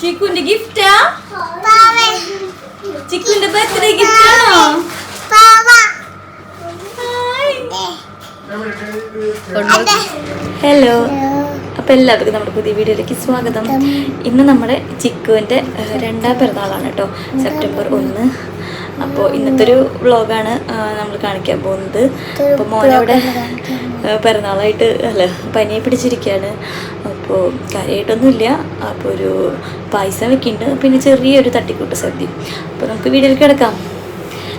ചിക്കുന്റെ ഗിഫ്റ്റാ ചിക്കുന്റെ birthday gift hello അപ്പോൾ എല്ലാവർക്കും നമ്മുടെ പുതിയ വീഡിയോയിലേക്ക് സ്വാഗതം. ഇന്ന് നമ്മുടെ ചിക്കുവിന്റെ ഏഹ്, രണ്ടാം പിറന്നാളാണ് കേട്ടോ. സെപ്റ്റംബർ ഒന്ന്. അപ്പോൾ ഇന്നത്തെ ഒരു വ്ളോഗാണ് നമ്മൾ കാണിക്കാൻ പോകുന്നത്. അപ്പോൾ മോനവിടെ പിറന്നാളായിട്ട് അല്ല പനിയെ പിടിച്ചിരിക്കുകയാണ് അപ്പോൾ കാര്യമായിട്ടൊന്നുമില്ല അപ്പോൾ ഒരു പായസം വെക്കുന്നുണ്ട് പിന്നെ ചെറിയൊരു തട്ടിക്കൂട്ട് സദ്യ. അപ്പോൾ നമുക്ക് വീഡിയോയിലേക്ക് കിടക്കാം.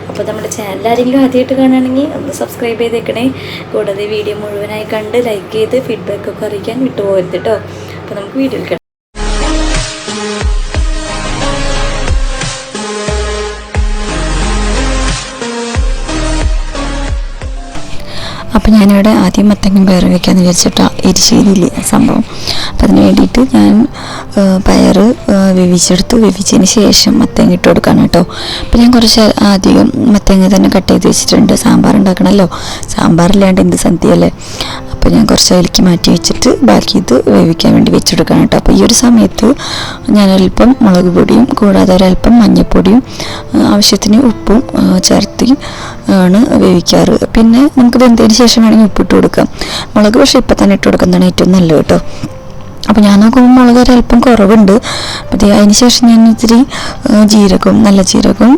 അപ്പോൾ നമ്മുടെ ചാനൽ ആരെങ്കിലും ആദ്യമായിട്ട് കാണുകയാണെങ്കിൽ ഒന്ന് സബ്സ്ക്രൈബ് ചെയ്തേക്കണേ. കൂടാതെ വീഡിയോ മുഴുവനായി കണ്ട് ലൈക്ക് ചെയ്ത് ഫീഡ്ബാക്ക് ഒക്കെ അറിയിക്കാൻ വിട്ടുപോകരുത് കേട്ടോ അപ്പോൾ നമുക്ക് വീഡിയോയിൽ കിടക്കാം അപ്പോൾ ഞാനിവിടെ ആദ്യം മത്തങ്ങ പയർ വയ്ക്കാമെന്ന് വിചാരിച്ചിട്ടാണ് എരിശ്ശേരിയിൽ സംഭവം. അപ്പം അതിന് വേണ്ടിയിട്ട് ഞാൻ പയർ വേവിച്ചെടുത്തു. വേവിച്ചതിന് ശേഷം മത്തങ്ങ ഇട്ട് കൊടുക്കാണ് കേട്ടോ. അപ്പം ഞാൻ കുറച്ച് അധികം മത്തങ്ങ തന്നെ കട്ട് ചെയ്ത് വെച്ചിട്ടുണ്ട്. സാമ്പാർ ഉണ്ടാക്കണമല്ലോ സാമ്പാറില്ലാണ്ട് എന്ത് സദ്യയല്ലേ? അപ്പോൾ ഞാൻ കുറച്ച് അതിലേക്ക് മാറ്റി വെച്ചിട്ട് ബാക്കി ഇത് വേവിക്കാൻ വേണ്ടി വെച്ചെടുക്കണം കേട്ടോ. അപ്പോൾ ഈ ഒരു സമയത്ത് ഞാനൊരൽപ്പം മുളക് പൊടിയും കൂടാതെ ഒരൽപ്പം മഞ്ഞൾപ്പൊടിയും ആവശ്യത്തിന് ഉപ്പും ചേർത്ത് ആണ് വേവിക്കാറ്. പിന്നെ നമുക്ക് വെന്തതിന് ശേഷം വേണമെങ്കിൽ ഉപ്പിട്ട് കൊടുക്കാം. മുളക് പക്ഷേ ഇപ്പം തന്നെ ഇട്ട് കൊടുക്കുന്നതാണ് ഏറ്റവും നല്ലത് കേട്ടോ. അപ്പോൾ ഞാൻ നോക്കുമ്പോൾ മുളക് ഒരല്പം കുറവുണ്ട്. അപ്പോൾ അതിന് ശേഷം ഞാൻ ഇത്തിരി ജീരകവും നല്ല ജീരകവും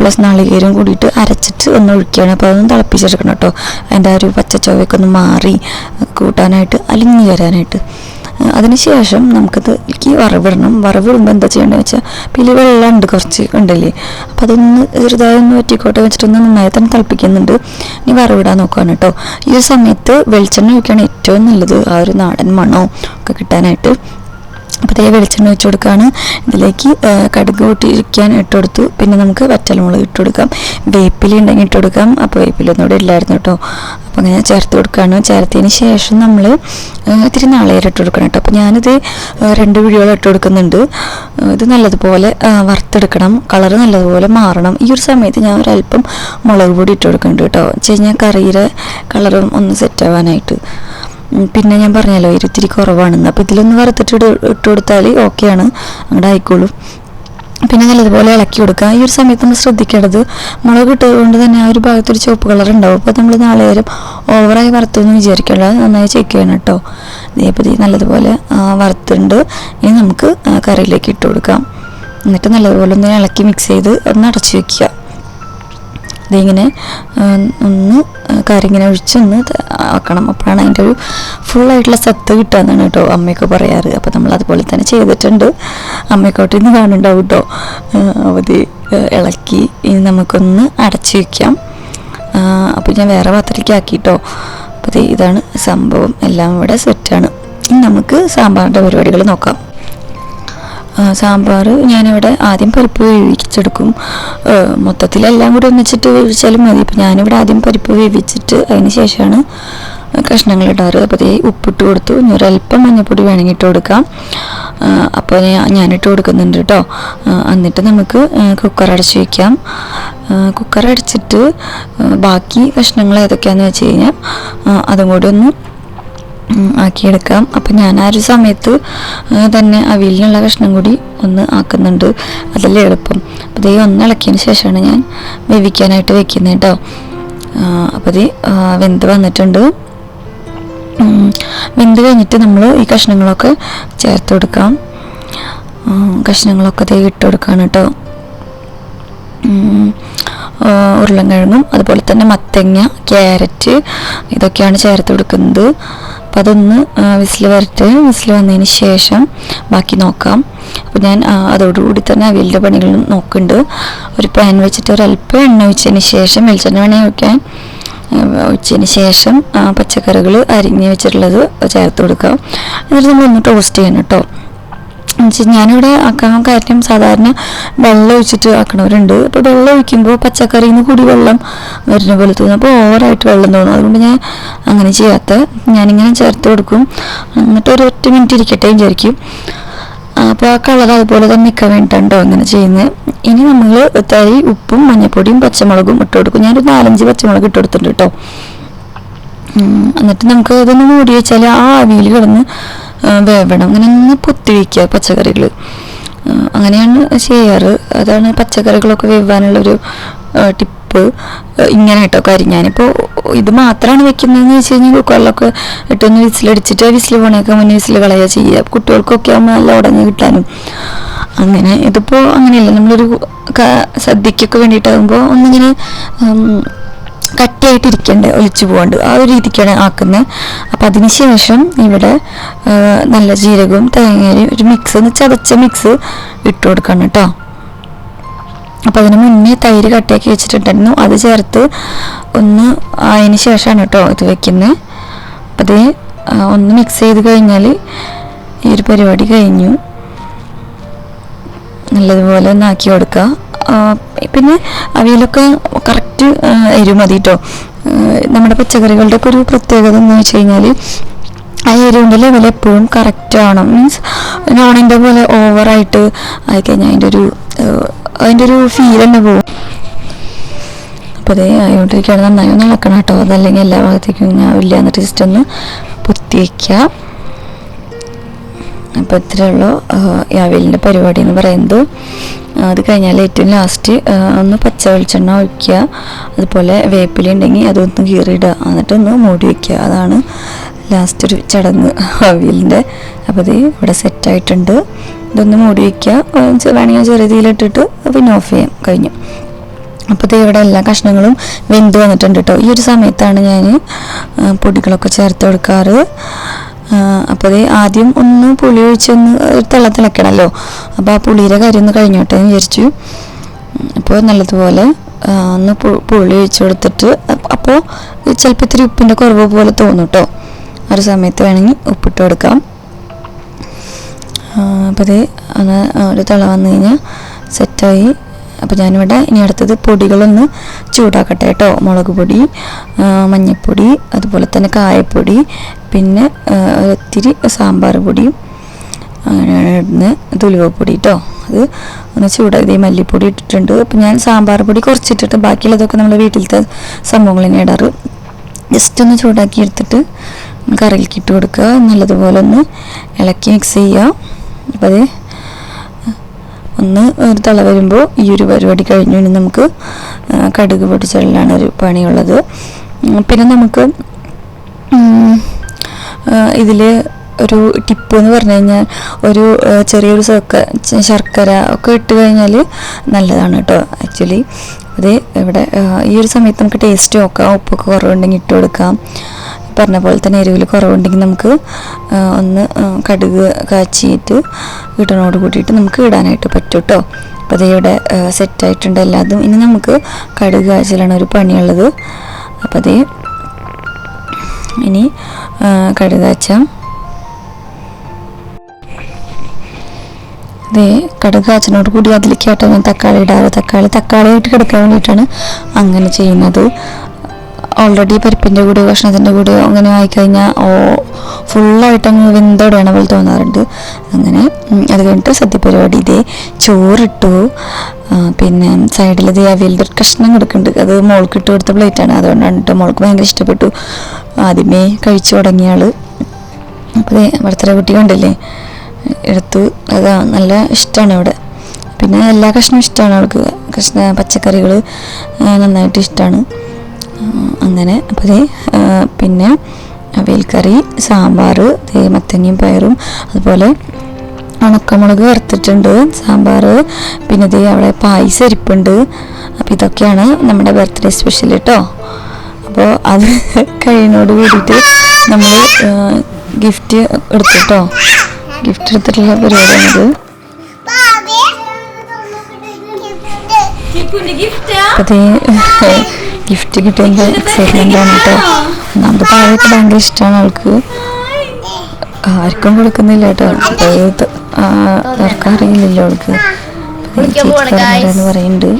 പ്ലസ് നാളികേരവും കൂടിയിട്ട് അരച്ചിട്ട് ഒന്ന് ഒഴിക്കുകയാണ്. അപ്പോൾ അതൊന്ന് തിളപ്പിച്ചെടുക്കണം കേട്ടോ. അതിന്റെ ആ ഒരു പച്ച ഒന്ന് മാറി കൂട്ടാനായിട്ട് അലിഞ്ഞു വരാനായിട്ട്. അതിനുശേഷം നമുക്കത് എനിക്ക് വറവിടണം. വറവിടുമ്പോൾ എന്താ ചെയ്യേണ്ടത് വെച്ചാൽ പിലി വെള്ളം ഉണ്ട് കുറച്ച് ഉണ്ടല്ലേ അപ്പോൾ അതൊന്ന് ചെറുതായി ഒന്ന് വറ്റിക്കോട്ടെ വെച്ചിട്ടൊന്ന് നന്നായി തന്നെ തിളപ്പിക്കുന്നുണ്ട്. ഇനി വറവിടാൻ നോക്കുകയാണ് കേട്ടോ. ഈ സമയത്ത് വെളിച്ചെണ്ണ ഒഴിക്കുകയാണ് ഏറ്റവും നല്ലത്. ആ ഒരു നാടൻ മണവും ഒക്കെ കിട്ടാനായിട്ട്. അപ്പോൾ അതേ വെളിച്ചെണ്ണ ഒഴിച്ച് കൊടുക്കുകയാണ്. ഇതിലേക്ക് കടുക് പൊട്ടിരിക്കാൻ ഇട്ട് കൊടുത്തു. പിന്നെ നമുക്ക് വറ്റൽമുളക് ഇട്ട് കൊടുക്കാം. വേപ്പില ഉണ്ടെങ്കിൽ ഇട്ട് കൊടുക്കാം. അപ്പോൾ വേപ്പിലൊന്നും ഇവിടെ ഇല്ലായിരുന്നു കേട്ടോ. അപ്പോൾ അങ്ങനെ ചേർത്ത് കൊടുക്കുകയാണ്. ചേർത്തതിന് ശേഷം നമ്മൾ ഇത്തിരി നാളേരം ഇട്ട് കൊടുക്കണം കേട്ടോ. അപ്പോൾ ഞാനിത് രണ്ട് പിടിയോളം ഇട്ട് കൊടുക്കുന്നുണ്ട്. ഇത് നല്ലതുപോലെ വറുത്തെടുക്കണം. കളർ നല്ലതുപോലെ മാറണം. ഈ ഒരു സമയത്ത് ഞാൻ ഒരല്പം മുളക് പൊടി ഇട്ട് കൊടുക്കുന്നുണ്ട് കേട്ടോ. വെച്ച് കഴിഞ്ഞാൽ കറിയുടെ കളറും ഒന്ന് സെറ്റ് ആവാനായിട്ട്. പിന്നെ ഞാൻ പറഞ്ഞല്ലോ ഇരുത്തിരി കുറവാണെന്ന്. അപ്പോൾ ഇതിലൊന്ന് വറുത്തിട്ട് ഇട്ട് കൊടുത്താൽ ഓക്കെയാണ് അങ്ങോട്ട് ആയിക്കോളും. പിന്നെ നല്ലതുപോലെ ഇളക്കി കൊടുക്കുക. ഈ ഒരു സമയത്ത് നമ്മൾ ശ്രദ്ധിക്കേണ്ടത് മുളക് ഇട്ടതുകൊണ്ട് തന്നെ ആ ഒരു ഭാഗത്തൊരു ചുവപ്പ് കളർ ഉണ്ടാവും. അപ്പോൾ നമ്മൾ നാളെ നേരം ഓവറായി വറുത്തൊന്നും വിചാരിക്കേണ്ട. നന്നായി ചെക്ക് ചെയ്യണം കേട്ടോ ഇതേപതി ഇത് നല്ലതുപോലെ വറുത്തുണ്ട് ഇനി നമുക്ക് കറിയിലേക്ക് ഇട്ട് കൊടുക്കാം. എന്നിട്ട് നല്ലതുപോലെ ഒന്ന് ഇളക്കി മിക്സ് ചെയ്ത് ഒന്ന് അടച്ചു വെക്കുക. ഇതിങ്ങനെ ഒന്ന് ഇങ്ങനെ ഒഴിച്ചൊന്ന് ആക്കണം. അപ്പോഴാണ് അതിന്റെ ഒരു ഫുള്ളായിട്ടുള്ള സത്ത് കിട്ടുകയെന്നാണ് കേട്ടോ അമ്മയൊക്കെ പറയാറ്. അപ്പോൾ നമ്മൾ അതുപോലെ തന്നെ ചെയ്തിട്ടുണ്ട്. അമ്മയ്ക്കോട്ട് ഇന്ന് കാണുന്നുണ്ടാവും കേട്ടോ. അവധി ഇളക്കി. ഇനി നമുക്കൊന്ന് അടച്ചു വയ്ക്കാം. അപ്പോൾ ഞാൻ വേറെ പാത്രത്തിലേക്ക് ആക്കിയിട്ടോ അപ്പോൾ ഇതാണ് സംഭവം. എല്ലാം ഇവിടെ സെറ്റാണ് ഇനി നമുക്ക് സാമ്പാറിന്റെ പരിപാടികൾ നോക്കാം. സാമ്പാർ ഞാനിവിടെ ആദ്യം പരിപ്പ് വേവിച്ചെടുക്കും ആ, മൊത്തത്തിലെല്ലാം കൂടി ഒന്നിച്ചിട്ട് വേവിച്ചാലും മതി. ഇപ്പം ഞാനിവിടെ ആദ്യം പരിപ്പ് വേവിച്ചിട്ട് അതിന് ശേഷമാണ് കഷ്ണങ്ങൾ ഇടാറ്. അപ്പോൾ അതേ ഉപ്പിട്ട് കൊടുത്തു. ഇനി ഒരല്പം മഞ്ഞൾപ്പൊടി വേണമെങ്കിൽ ഇട്ട് കൊടുക്കാം. അപ്പോൾ ഞാനിട്ട് കൊടുക്കുന്നുണ്ട് കേട്ടോ. എന്നിട്ട് നമുക്ക് കുക്കർ അടച്ച് വയ്ക്കാം കുക്കർ അടച്ചിട്ട് ബാക്കി കഷ്ണങ്ങൾ ഏതൊക്കെയാണെന്ന് വെച്ച് കഴിഞ്ഞാൽ അതും കൂടി ഒന്ന് ആക്കിയെടുക്കാം. അപ്പം ഞാൻ ആ ഒരു സമയത്ത് തന്നെ അവിയലിനുള്ള കഷ്ണം കൂടി ഒന്ന് ആക്കുന്നുണ്ട്. അതല്ലേ എളുപ്പം. അപ്പോൾ ഇതേ ഒന്ന് ഇളക്കിയതിന് ശേഷമാണ് ഞാൻ വേവിക്കാനായിട്ട് വെക്കുന്നത് കേട്ടോ അപ്പോൾ ഇത് വെന്ത് വന്നിട്ടുണ്ട്. വെന്ത് കഴിഞ്ഞിട്ട് നമ്മൾ ഈ കഷ്ണങ്ങളൊക്കെ ചേർത്ത് കൊടുക്കാം. കഷ്ണങ്ങളൊക്കെ ദേ ഇട്ട് കൊടുക്കുകയാണ് കേട്ടോ ഉരുളൻകിഴങ്ങും അതുപോലെ തന്നെ മത്തങ്ങ ക്യാരറ്റ് ഇതൊക്കെയാണ് ചേർത്ത് കൊടുക്കുന്നത്. അപ്പം അതൊന്ന് വിസിൽ വരട്ടെ. വിസിൽ വന്നതിന് ശേഷം ബാക്കി നോക്കാം. അപ്പോൾ ഞാൻ അതോടുകൂടി തന്നെ അവിയലിന്റെ പണികളും നോക്കുന്നുണ്ട്. ഒരു പാൻ വെച്ചിട്ട് ഒരു അല്പം എണ്ണ ഒഴിച്ചതിന് ശേഷം വെളിച്ചെണ്ണ പണി വയ്ക്കാൻ ഒഴിച്ചതിന് ശേഷം പച്ചക്കറികൾ അരിഞ്ഞ് വെച്ചിട്ടുള്ളത് ചേർത്ത് കൊടുക്കാം. എന്നിട്ട് നമ്മളൊന്ന് ടോസ്റ്റ് ചെയ്യണം കേട്ടോ. ഞാനിവിടെ ആക്കാൻ കാര്യം സാധാരണ വെള്ളം ഒഴിച്ചിട്ട് ആക്കണവരുണ്ട്. അപ്പോൾ വെള്ളം ഒഴിക്കുമ്പോൾ പച്ചക്കറിയിൽ നിന്ന് കൂടി വെള്ളം വരുന്ന പോലെ തോന്നും. അപ്പോൾ ഓവറായിട്ട് വെള്ളം തോന്നും. അതുകൊണ്ട് ഞാൻ അങ്ങനെ ചെയ്യാത്ത. ഞാനിങ്ങനെ ചേർത്ത് കൊടുക്കും. എന്നിട്ട് ഒരു ഒറ്റ മിനിറ്റ് ഇരിക്കട്ടെ വിചാരിക്കും. അപ്പോൾ ആ കളർ അതുപോലെ തന്നെ നിൽക്കാൻ വേണ്ടിയിട്ടുണ്ടോ അങ്ങനെ ചെയ്യുന്നത്. ഇനി നമ്മൾ തരി ഉപ്പും മഞ്ഞപ്പൊടിയും പച്ചമുളകും ഇട്ട് കൊടുക്കും. ഞാനൊരു നാലഞ്ച് പച്ചമുളക് ഇട്ട് കൊടുത്തിട്ടുണ്ട് കേട്ടോ എന്നിട്ട് നമുക്ക് ഇതൊന്ന് മൂടി വെച്ചാൽ ആ ആവിയിൽ കിടന്ന് വേവണം. അങ്ങനെ ഒന്ന് പൊത്തിഴിക്കുക പച്ചക്കറികൾ അങ്ങനെയാണ് ചെയ്യാറ്. അതാണ് പച്ചക്കറികളൊക്കെ വേവാനുള്ളൊരു ടിപ്പ്. ഇങ്ങനെ കേട്ടോ കാര്യം. ഞാനിപ്പോൾ ഇത് മാത്രമാണ് വെക്കുന്നതെന്ന് വെച്ച് കഴിഞ്ഞാൽ കുക്കറിലൊക്കെ ഇട്ടൊന്ന് വിസിലടിച്ചിട്ട് വിസിൽ പോണേക്കാൻ മുന്നേ വിസിൽ കളയുക ചെയ്യുക കുട്ടികൾക്കൊക്കെ ആകുമ്പോൾ നല്ല ഉടഞ്ഞ് കിട്ടാനും. അങ്ങനെ ഇതിപ്പോൾ അങ്ങനെയല്ല. നമ്മളൊരു സദ്യക്കൊക്കെ വേണ്ടിയിട്ടാകുമ്പോൾ ഒന്നിങ്ങനെ ഉം, കട്ടിയായിട്ടിരിക്കണ്ടേ ഒലിച്ചു പോകാണ്ട്. ആ ഒരു രീതിക്കാണ് ആക്കുന്നത് അപ്പം അതിന് ശേഷം ഇവിടെ നല്ല ജീരകവും തേങ്ങയും ഒരു മിക്സ് ഒന്ന് ചതച്ച മിക്സ് ഇട്ട് കൊടുക്കണം കേട്ടോ അപ്പം അതിന് മുന്നേ തൈര് കട്ടിയാക്കി വെച്ചിട്ടുണ്ടായിരുന്നു. അത് ചേർത്ത് ഒന്ന് അതിന് ശേഷമാണ് കേട്ടോ ഇത് വെക്കുന്നത് അത് ഒന്ന് മിക്സ് ചെയ്ത് കഴിഞ്ഞാൽ ഈ ഒരു പരിപാടി കഴിഞ്ഞു. നല്ലതുപോലെ ഒന്നാക്കി കൊടുക്കുക പിന്നെ അവയിലൊക്കെ കറക്റ്റ് എരിവ് മതി കേട്ടോ നമ്മുടെ പച്ചക്കറികളുടെ ഒക്കെ ഒരു പ്രത്യേകത എന്ന് വെച്ച് കഴിഞ്ഞാൽ ആ എരിവിന്റെ ലെവൽ എപ്പോഴും കറക്റ്റ് ആവണം മീൻസ് നോണിന്റെ പോലെ ഓവറായിട്ട് ആയിക്കഴിഞ്ഞാൽ അതിന്റെ ഒരു അതിന്റെ ഒരു ഫീൽ തന്നെ പോകും. അപ്പോൾ അതേ ആയോണ്ടിരിക്കുകയാണ് നന്നായി ഒന്ന് ഇളക്കണം കേട്ടോ അതല്ലെങ്കിൽ എല്ലാ ഭാഗത്തേക്കും ഞാൻ ഇല്ല എന്നിട്ട് ജസ്റ്റ് ഒന്ന് പൊത്തി വയ്ക്കുക അപ്പോൾ ഇത്രയേ ഉള്ളൂ. യാവേലിന്റെ പരിപാടി എന്ന് പറയുന്നത്. അത് കഴിഞ്ഞാൽ ഏറ്റവും ലാസ്റ്റ് ഒന്ന് പച്ച വെളിച്ചെണ്ണ ഒഴിക്കുക. അതുപോലെ വേപ്പില ഉണ്ടെങ്കിൽ അതൊന്ന് കീറിയിടുക. എന്നിട്ട് ഒന്ന് മൂടി വയ്ക്കുക അതാണ് ലാസ്റ്റ് ഒരു ചടങ്ങ് അവിയലിന്റെ അപ്പോൾ ഇത് ഇവിടെ സെറ്റായിട്ടുണ്ട് ഇതൊന്ന് മൂടി വയ്ക്കുക വേണമെങ്കിൽ ചെറിയ തീയിലിട്ടിട്ട് പിന്നെ ഓഫ് ചെയ്യാം. കഴിഞ്ഞു. അപ്പോൾ ഇത് ഇവിടെ എല്ലാ കഷ്ണങ്ങളും വെന്ത് വന്നിട്ടുണ്ട് കേട്ടോ ഈ ഒരു സമയത്താണ് ഞാൻ പൊടികളൊക്കെ ചേർത്ത് കൊടുക്കാറ്. അപ്പോൾ ആദ്യം ഒന്ന് പുളി ഒഴിച്ചൊന്ന് തിള തിളക്കണമല്ലോ അപ്പോൾ ആ പുളിയുടെ കാര്യം ഒന്ന് കഴിഞ്ഞോട്ടെ എന്ന് വിചാരിച്ചു. അപ്പോൾ നല്ലതുപോലെ ഒന്ന് പുളി ഒഴിച്ചു കൊടുത്തിട്ട് അപ്പോൾ ചിലപ്പോൾ ഇത്തിരി ഉപ്പിന്റെ കുറവ് പോലെ തോന്നും കേട്ടോ ഒരു സമയത്ത് വേണമെങ്കിൽ ഉപ്പിട്ട് കൊടുക്കാം. അപ്പോൾ അത് ഒരു തിള വന്നു കഴിഞ്ഞാൽ സെറ്റായി അപ്പോൾ ഞാനിവിടെ ഇനി അടുത്തത് പൊടികളൊന്ന് ചൂടാക്കട്ടെ കേട്ടോ. മുളക് പൊടി മഞ്ഞൾപ്പൊടി അതുപോലെ തന്നെ കായപ്പൊടി പിന്നെ ഒത്തിരി സാമ്പാർ പൊടിയും അങ്ങനെയാണ് ഇടുന്നത്. തുലുവപ്പൊടി കേട്ടോ അത് ഒന്ന് ചൂടാക്കി മല്ലിപ്പൊടി ഇട്ടിട്ടുണ്ട്. അപ്പോൾ ഞാൻ സാമ്പാർ പൊടി കുറച്ചിട്ടിട്ട് ബാക്കിയുള്ളതൊക്കെ നമ്മൾ വീട്ടിലത്തെ സംഭവങ്ങൾ തന്നെ ഇടാറ്. ജസ്റ്റ് ഒന്ന് ചൂടാക്കി എടുത്തിട്ട് കറിയിലേക്ക് ഇട്ട് കൊടുക്കുക. നല്ലതുപോലെ ഒന്ന് ഇളക്കി മിക്സ് ചെയ്യുക. അപ്പോൾ അത് ഒന്ന് ഒരു തള വരുമ്പോൾ ഈ ഒരു പരിപാടി കഴിഞ്ഞു ഇനി നമുക്ക് കടുക് പൊട്ടിച്ചെല്ലാണ് ഒരു പണിയുള്ളത്. പിന്നെ നമുക്ക് ഇതിൽ ഒരു ടിപ്പ് എന്ന് പറഞ്ഞു കഴിഞ്ഞാൽ ഒരു ചെറിയൊരു സർക്ക ശർക്കര ഒക്കെ ഇട്ട് കഴിഞ്ഞാൽ നല്ലതാണ് കേട്ടോ ആക്ച്വലി അത് ഇവിടെ ഈ ഒരു സമയത്ത് നമുക്ക് ടേസ്റ്റ് നോക്കാം ഉപ്പൊക്കെ കുറവുണ്ടെങ്കിൽ ഇട്ട് കൊടുക്കാം. പറഞ്ഞ പോലെ തന്നെ എരിവിൽ കുറവുണ്ടെങ്കിൽ നമുക്ക് ഒന്ന് കടുക് കാച്ചിയിട്ട് ഇടണോട് കൂടിയിട്ട് നമുക്ക് ഇടാനായിട്ട് പറ്റും കേട്ടോ അപ്പോൾ അത് ഇവിടെ സെറ്റായിട്ടുണ്ട് എല്ലാതും. ഇനി നമുക്ക് കടുക് കാച്ചിലാണ് ഒരു പണിയുള്ളത്. അപ്പോൾ അതേ ഇനി കടുക് കാച്ചാം. അതേ കടുക് കാച്ചിനോട് കൂടി അതിലേക്കാട്ടോ ഞാൻ തക്കാളി ഇടാറ്. തക്കാളി തക്കാളി ആയിട്ട് കിടക്കാൻ വേണ്ടിയിട്ടാണ് അങ്ങനെ ചെയ്യുന്നത്. ഓൾറെഡി പരിപ്പിന്റെ കൂടെ ഭക്ഷണത്തിന്റെ കൂടെ അങ്ങനെ ആയിക്കഴിഞ്ഞാൽ ഓ ഫുള്ളായിട്ട് അങ്ങ് വെന്തോടെയാണ് പോലെ തോന്നാറുണ്ട്. അങ്ങനെ അത് കഴിഞ്ഞിട്ട് സദ്യപരിപാടി ഇതേ ചോറിട്ടു. പിന്നെ സൈഡിൽ ഇതേ അവിയലിന്റെ ഒരു കഷ്ണം കിടക്കുന്നുണ്ട്. അത് മോൾക്ക് ഇട്ട് കൊടുത്ത പ്ലേറ്റാണ് അതുകൊണ്ടാണ് കേട്ടോ മോൾക്ക് ഭയങ്കര ഇഷ്ടപ്പെട്ടു. ആദ്യമേ കഴിച്ചു തുടങ്ങിയ ആൾ അപ്പോൾ ഇവിടുത്തെ കുട്ടി കണ്ടില്ലേ? എടുത്തു. അതാ നല്ല ഇഷ്ടമാണ് ഇവിടെ പിന്നെ എല്ലാ കഷ്ണവും ഇഷ്ടമാണ് അവൾക്ക്. കഷ്ണ പച്ചക്കറികൾ നന്നായിട്ട് ഇഷ്ടമാണ് അങ്ങനെ അപ്പോൾ പിന്നെ അവിയൽ കറി സാമ്പാർ തേമത്തങ്ങയും പയറും അതുപോലെ ഉണക്കമുളക് വറുത്തിട്ടുണ്ട് സാമ്പാർ പിന്നെ ഇത് അവിടെ പായസം ഇരിപ്പുണ്ട് അപ്പോൾ ഇതൊക്കെയാണ് നമ്മുടെ ബർത്ത്ഡേ സ്പെഷ്യൽ കേട്ടോ. അപ്പോൾ അത് കഴിയുന്നോട് കൂടിയിട്ട് നമ്മൾ ഗിഫ്റ്റ് എടുത്തിട്ടോ ഗിഫ്റ്റ് എടുത്തിട്ടുള്ള പരിപാടിയാണിത്. അതേ ഗിഫ്റ്റ് കിട്ടിയതിന്റെ എക്സൈറ്റ്മെന്റ് ആണ് കേട്ടോ ഒന്നാമത് പാവയൊക്കെ ഭയങ്കര ഇഷ്ടമാണ് അവൾക്ക്. ആർക്കും കൊടുക്കുന്നില്ല കേട്ടോ. അപ്പോൾ ആർക്കും ആ, അവർക്ക് അറിയില്ലല്ലോ അവൾക്ക്. എന്ന് പറയുന്നുണ്ട്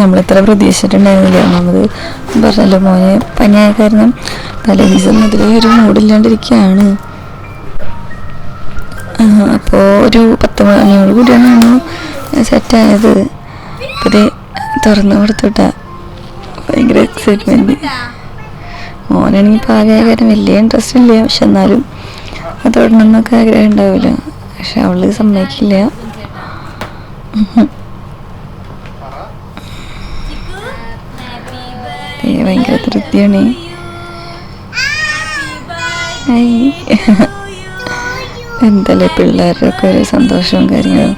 നമ്മളിത്ര പ്രതീക്ഷിച്ചിട്ടുണ്ടായിരുന്നില്ല? ഒന്നാമത് പറഞ്ഞല്ലോ മോനെ പനിയായ കാരണം തലേദിവസം മുതലേ ഒരു മൂടില്ലാണ്ടിരിക്കുകയാണ്. അപ്പോൾ ഒരു പത്ത് മണിയോട് കൂടിയാണ് സെറ്റായത്. പുതിയ തുറന്നു കൊടുത്തുട്ടാ. ഭയങ്കര എക്സൈറ്റ്മെന്റ് മോനാണെങ്കിൽ പാചകകാരം വലിയ ഇൻട്രസ്റ്റ് ഇല്ല. പക്ഷെ എന്നാലും അത് തൊടണമെന്നൊക്കെ ആഗ്രഹം ഉണ്ടാവില്ല. പക്ഷെ അവൾ സമ്മതിക്കില്ല. ഭയങ്കര തൃപ്തിയാണ്. എന്തല്ലേ പിള്ളേരുടെ ഒക്കെ ഒരു സന്തോഷവും കാര്യങ്ങളും.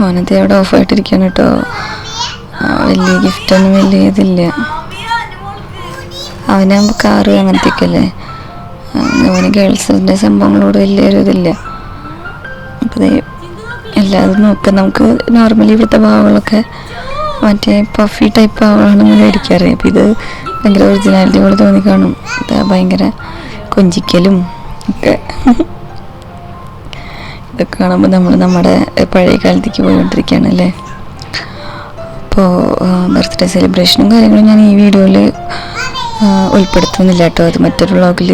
മോനത്തെ അവിടെ ഓഫായിട്ടിരിക്കാണ് കേട്ടോ. വലിയ ഗിഫ്റ്റൊന്നും വലിയ ഇതില്ല. അവനാകുമ്പോൾ കാറ് അങ്ങനത്തേക്ക് അല്ലേ അവന് ഗേൾസിന്റെ സംഭവങ്ങളോട് വലിയൊരു ഇതില്ല. അപ്പം എല്ലാതും നോക്കാം. നമുക്ക് നോർമലി ഇവിടുത്തെ ഭാവങ്ങളൊക്കെ മറ്റേ പഫി ടൈപ്പ് ആവുകയാണ് നമ്മൾ മേടിക്കാറ് അപ്പോൾ ഇത് ഭയങ്കര ഒറിജിനാലിറ്റി പോലെ തോന്നി കാണും. ഭയങ്കര കൊഞ്ചിക്കലും ഒക്കെ. ഇതൊക്കെ കാണുമ്പോൾ നമ്മൾ നമ്മുടെ പഴയ കാലത്തേക്ക് പോയിക്കൊണ്ടിരിക്കുകയാണ് അല്ലേ അപ്പോൾ ബർത്ത്ഡേ സെലിബ്രേഷനും കാര്യങ്ങളും ഞാൻ ഈ വീഡിയോയിൽ ഉൾപ്പെടുത്തുന്നില്ല കേട്ടോ. അത് മറ്റൊരു വ്ളോഗിൽ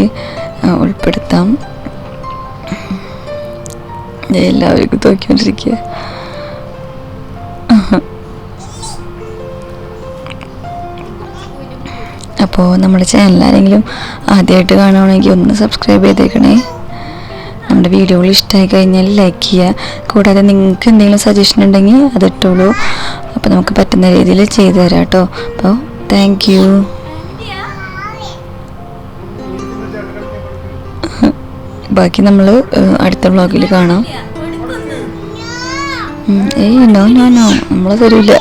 ഉൾപ്പെടുത്താം. എല്ലാവർക്കും നോക്കിക്കൊണ്ടിരിക്കുക. അപ്പോൾ നമ്മുടെ ചാനൽ ആരെങ്കിലും ആദ്യമായിട്ട് കാണുകയാണെങ്കിൽ ഒന്ന് സബ്സ്ക്രൈബ് ചെയ്തേക്കണേ. നമ്മുടെ വീഡിയോകൾ ഇഷ്ടമായി കഴിഞ്ഞാൽ ലൈക്ക് ചെയ്യുക. കൂടാതെ നിങ്ങൾക്ക് എന്തെങ്കിലും സജഷൻ ഉണ്ടെങ്കിൽ അത് ഇട്ടോളൂ. അപ്പോൾ നമുക്ക് പറ്റുന്ന രീതിയിൽ ചെയ്തു തരാം കേട്ടോ. അപ്പോൾ താങ്ക് യു ബാക്കി നമ്മൾ അടുത്ത വ്ളോഗിൽ കാണാം. ഏയ് നോ നോ നോ നമ്മൾ തരില്ല